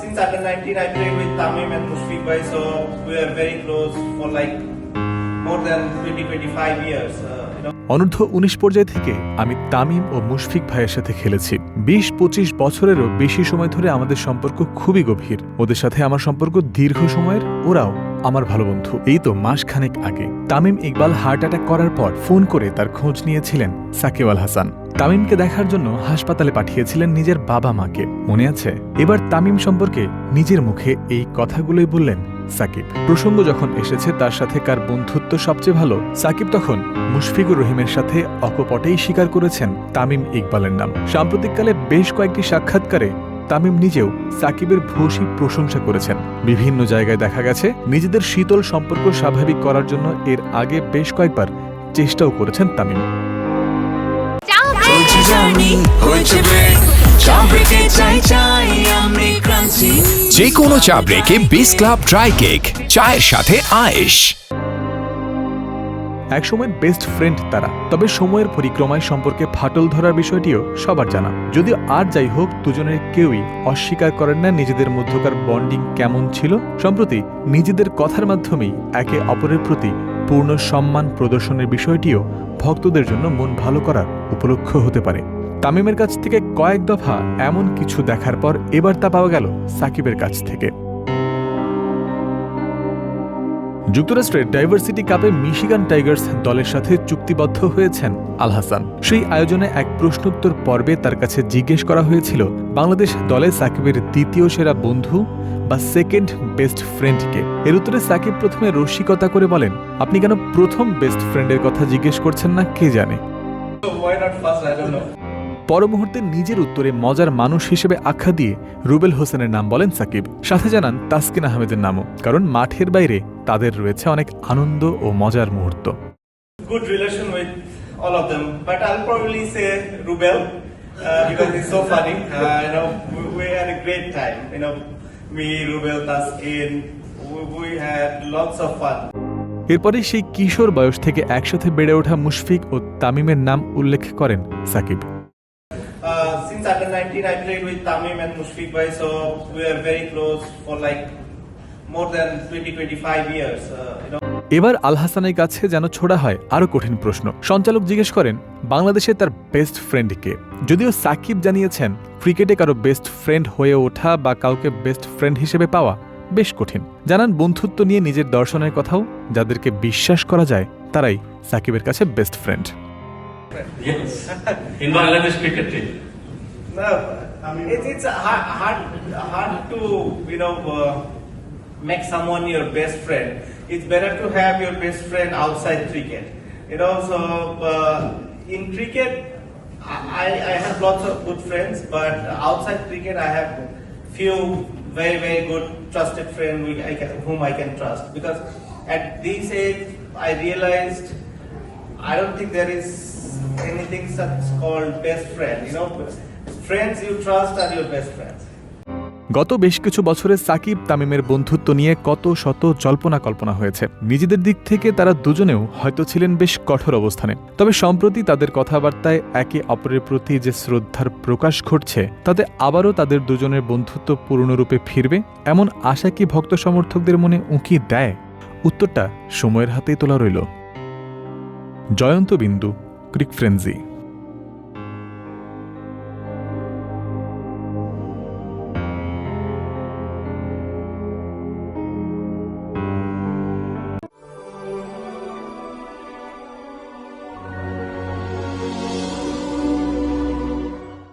since under 19, I played with Tamim and Mushfiq Bhai, so we are very close for like more than 20 25 years. Uh, you know. অনূর্ধ্ব উনিশ পর্যায় থেকে আমি তামিম ও মুশফিক ভাইয়ের সাথে খেলেছি বিশ পঁচিশ বছরেরও বেশি সময় ধরে আমাদের সম্পর্ক খুবই গভীর। ওদের সাথে আমার সম্পর্ক দীর্ঘ সময়ের, ওরাও আমার ভালো বন্ধু। এই তো মাসখানেক আগে। তামিম ইকবাল হার্ট অ্যাটাক করার পর ফোন করে তার খোঁজ নিয়েছিলেন সাকিব আল হাসান। তামিমকে দেখার জন্য হাসপাতালে পাঠিয়েছিলেন নিজের বাবা মাকে। মনে আছে? এবার তামিম সম্পর্কে নিজের মুখে এই কথাগুলোই বললেন সাকিব। প্রসঙ্গ যখন এসেছে, তার সাথে কার বন্ধুত্ব সবচেয়ে ভালো? সাকিব তখন মুশফিকুর রহিমের সাথে অকপটেই স্বীকার করেছেন তামিম ইকবালের নাম। সাম্প্রতিককালে বেশ কয়েকটি সাক্ষাৎকারে তামিম নিজেও সাকিবের ভূয়সী প্রশংসা করেছেন। বিভিন্ন জায়গায় দেখা গেছে, নিজেদের শীতল সম্পর্ক স্বাভাবিক করার জন্য এর আগে বেশ কয়েকবার চেষ্টাও করেছেন তামিম। চলছে জার্নি হয়েছে ব্রেক চা ব্রেকে চাই চাই আমি ক্রাঞ্চি যে কোনো চা ব্রেকে বিস ক্লাব ড্রাই কেক চায়ের সাথে আয়েশ। একসময় বেস্ট ফ্রেন্ড তারা তবে সময়ের পরিক্রমায় সম্পর্কে ফাটল ধরার বিষয়টিও সবার জানা। যদিও আর যাই হোক দুজনের কেউই অস্বীকার করেন না নিজেদের মধ্যকার বন্ডিং কেমন ছিল। সম্প্রতি নিজেদের কথার মাধ্যমেই একে অপরের প্রতি পূর্ণ সম্মান প্রদর্শনের বিষয়টিও ভক্তদের জন্য মন ভালো করার উপলক্ষ হতে পারে। তামিমের কাছ থেকে কয়েক দফা এমন কিছু দেখার পর এবার তা পাওয়া গেল সাকিবের কাছ থেকে। যুক্তরাষ্ট্রের ডাইভার্সিটি কাপে মিশিগান টাইগার্স দলের সাথে চুক্তিবদ্ধ হয়েছেন আল হাসান সেই আয়োজনে এক প্রশ্নোত্তর পর্বে তার কাছে জিজ্ঞেস করা হয়েছিল, বাংলাদেশ দলে সাকিবের দ্বিতীয় সেরা বন্ধু বা সেকেন্ড বেস্ট ফ্রেন্ডকে এর উত্তরে সাকিব প্রথমে রসিকতা করে বলেন, আপনি কেন প্রথম বেস্ট ফ্রেন্ডের কথা জিজ্ঞেস করছেন না, কে জানে? পর মুহূর্তে নিজের উত্তরে মজার মানুষ হিসেবে আখ্যা দিয়ে রুবেল হোসেনের নাম বলেন সাকিব সাথে জানান তাসকিন আহমেদের নামও কারণ মাঠের বাইরে তাদের রয়েছে অনেক আনন্দ ও মজার মুহূর্ত Good relation with all of them, but I'll probably say Rubel uh, because he's so funny. Uh, you know, we, we had a great time. You know, me, Rubel, Taskin, we, we had lots of fun. এরপরে সেই কিশোর বয়স থেকে একসাথে বেড়ে ওঠা মুশফিক ও তামিমের নাম উল্লেখ করেন Shakib since under 19, I played with Tamim and Mushfiq Bhai, so we are very close for like more than 20 25 years. Uh, you know. এবার আল হাসানের কাছে যেন ছোড়া হয় আরও কঠিন প্রশ্ন সঞ্চালক জিজ্ঞেস করেন বাংলাদেশে তার বেস্ট ফ্রেন্ড কে যদিও সাকিব জানিয়েছেন ক্রিকেটে কারও বেস্ট ফ্রেন্ড হয়ে ওঠা বা কাউকে বেস্ট ফ্রেন্ড হিসেবে পাওয়া বেশ কঠিন জানান বন্ধুত্ব নিয়ে নিজের দর্শনের কথাও যাদেরকে বিশ্বাস করা যায় তারাই সাকিবের কাছে best friend Yes, in Bangladesh cricket team. No, it's, it's hard, hard, hard to you know uh, make someone your best friend. It's better to have your best friend outside cricket. You know, so uh, in cricket, I, I have lots of good friends, but outside cricket, I have few very very good trusted friends I whom I can trust. Because at this age, I realized I don't think there is anything such called best friend. You know, গত বেশ কিছু বছরে সাকিব তামিমের বন্ধুত্ব নিয়ে কত শত জল্পনা কল্পনা হয়েছে। নিজেদের দিক থেকে তারা দুজনেও হয়তো ছিলেন বেশ কঠোর অবস্থানে। তবে সম্প্রতি তাদের কথাবার্তায় একে অপরের প্রতি যে শ্রদ্ধার প্রকাশ ঘটছে, তাতে আবারও তাদের দুজনের বন্ধুত্ব পূর্ণরূপে ফিরবে, এমন আশা কি ভক্ত সমর্থকদের মনে উঁকি দেয়? উত্তরটা সময়ের হাতেই তোলা রইল। জয়ন্ত বিন্দু, ক্রিক ফ্রেন্সি।